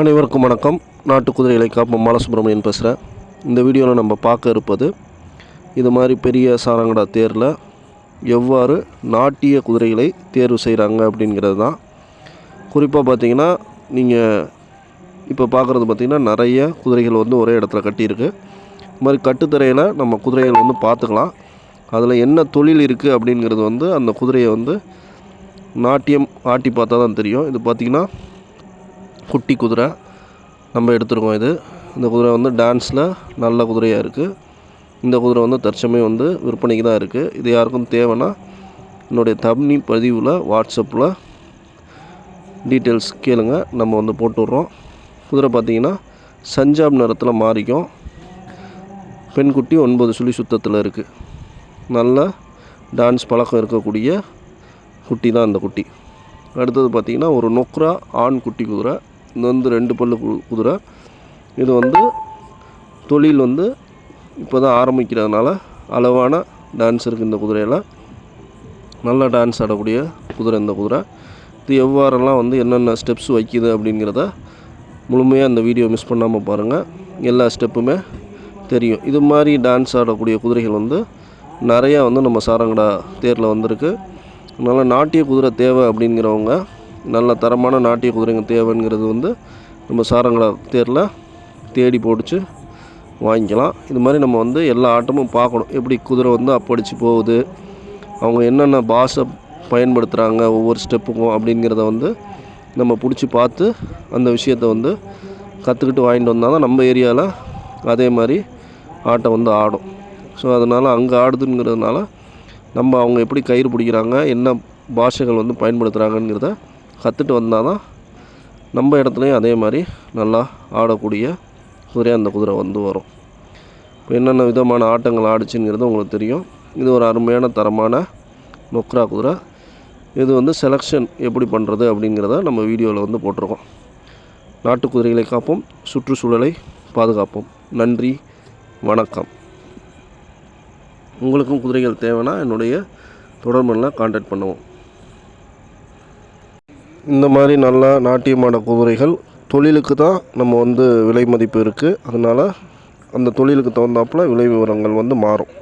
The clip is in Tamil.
அனைவருக்கும் வணக்கம். நாட்டு குதிரைகளை காப்போம். பாலசுப்ரமணியன் பேசுகிறேன் இந்த வீடியோவில் நம்ம பார்க்க இருப்பது இது மாதிரி பெரிய சாரங்கடா தேரில் எவ்வாறு நாட்டிய குதிரைகளை தேர்வு செய்கிறாங்க அப்படிங்கிறது தான். குறிப்பாக பார்த்தீங்கன்னா நீங்கள் இப்போ பார்க்குறது பார்த்திங்கன்னா நிறைய குதிரைகள் வந்து ஒரே இடத்துல கட்டியிருக்கு. இது மாதிரி கட்டுத்தரையில் நம்ம குதிரைகள் வந்து பார்த்துக்கலாம். அதில் என்ன தொழில் இருக்குது அப்படிங்கிறது வந்து அந்த குதிரையை வந்து நாட்டியம் ஆட்டி பார்த்தா தான் தெரியும். இது பார்த்திங்கன்னா குட்டி குதிரை நம்ம எடுத்துருக்கோம் இது. இந்த குதிரை வந்து டான்ஸில் நல்ல குதிரையாக இருக்குது இந்த குதிரை வந்து தற்சமயம் வந்து விற்பனைக்கு தான் இருக்குது இது யாருக்கும் தேவைன்னா என்னுடைய தம்னி பதிவில் வாட்ஸ்அப்பில் டீட்டெயில்ஸ் கேளுங்க. நம்ம வந்து போட்டுடுறோம் குதிரை பார்த்தீங்கன்னா சஞ்சாப் நிறத்தில் மாறிக்கும். பெண்குட்டி ஒன்பது சுழி சுத்தத்தில் இருக்குது நல்ல டான்ஸ் பழக்கம் இருக்கக்கூடிய குட்டி தான் அந்த குட்டி. அடுத்தது பார்த்திங்கன்னா ஒரு நொக்ரா ஆண் குட்டி குதிரை. இது வந்து ரெண்டு பல்லு கு- குதிரை. இது வந்து தொழில் வந்து இப்போ தான் ஆரம்பிக்கிறதுனால அளவான டான்ஸ் இருக்குது இந்த குதிரையெல்லாம் நல்லா டான்ஸ் ஆடக்கூடிய குதிரை இந்த குதிரை. இது எவ்வாறெல்லாம் வந்து என்னென்ன ஸ்டெப்ஸ் வைக்குது அப்படிங்கிறத முழுமையாக இந்த வீடியோ மிஸ் பண்ணாமல் பாருங்கள் எல்லா ஸ்டெப்புமே தெரியும். இது மாதிரி டான்ஸ் ஆடக்கூடிய குதிரைகள் வந்து நிறையா வந்து நம்ம சாரங்கடா தேரில் வந்திருக்கு. அதனால் நாட்டிய குதிரை தேவை அப்படிங்கிறவங்க நல்ல தரமான நாட்டிய குதிரைங்க தேவைங்கிறது வந்து நம்ம சாரங்கடா தேரில் தேடி போடிச்சு வாங்கிக்கலாம். இது மாதிரி நம்ம வந்து எல்லா ஆட்டமும் பார்க்கணும். எப்படி குதிரை வந்து அப்படிச்சு போகுது அவங்க என்னென்ன பாஷை பயன்படுத்துகிறாங்க ஒவ்வொரு ஸ்டெப்புக்கும் அப்படிங்கிறத வந்து நம்ம பிடிச்சி பார்த்து அந்த விஷயத்தை வந்து கற்றுக்கிட்டு வாங்கிட்டு வந்தால் தான் நம்ம ஏரியாவில் அதே மாதிரி ஆட்டம் வந்து ஆடும். ஸோ அதனால் அங்கே ஆடுதுங்கிறதுனால நம்ம அவங்க எப்படி கயிறு பிடிக்கிறாங்க என்ன பாஷைகள் வந்து பயன்படுத்துகிறாங்கங்கிறத கற்றுட்டு வந்தால் தான் நம்ம இடத்துலையும் அதே மாதிரி நல்லா ஆடக்கூடிய குதிரையாக அந்த குதிரை வந்து வரும். இப்போ என்னென்ன விதமான ஆட்டங்கள் ஆடுச்சுங்கிறது உங்களுக்கு தெரியும். இது ஒரு அருமையான தரமான நொக்ரா குதிரை. இது வந்து செலெக்ஷன் எப்படி பண்ணுறது அப்படிங்கிறத நம்ம வீடியோவில் வந்து போட்டிருக்கோம். நாட்டு குதிரைகளை காப்போம் சுற்றுச்சூழலை பாதுகாப்போம். நன்றி வணக்கம். உங்களுக்கும் குதிரைகள் தேவைன்னா என்னுடைய தொடர்பில் காண்டாக்ட் பண்ணுவோம். இந்த மாதிரி நல்லா நாட்டியமான குதிரைகள் தொழிலுக்கு தான் நம்ம வந்து விலை மதிப்பு இருக்குது அதனால் அந்த தொழிலுக்கு தகுந்தாப்புல விலை விவரங்கள் வந்து மாறும்.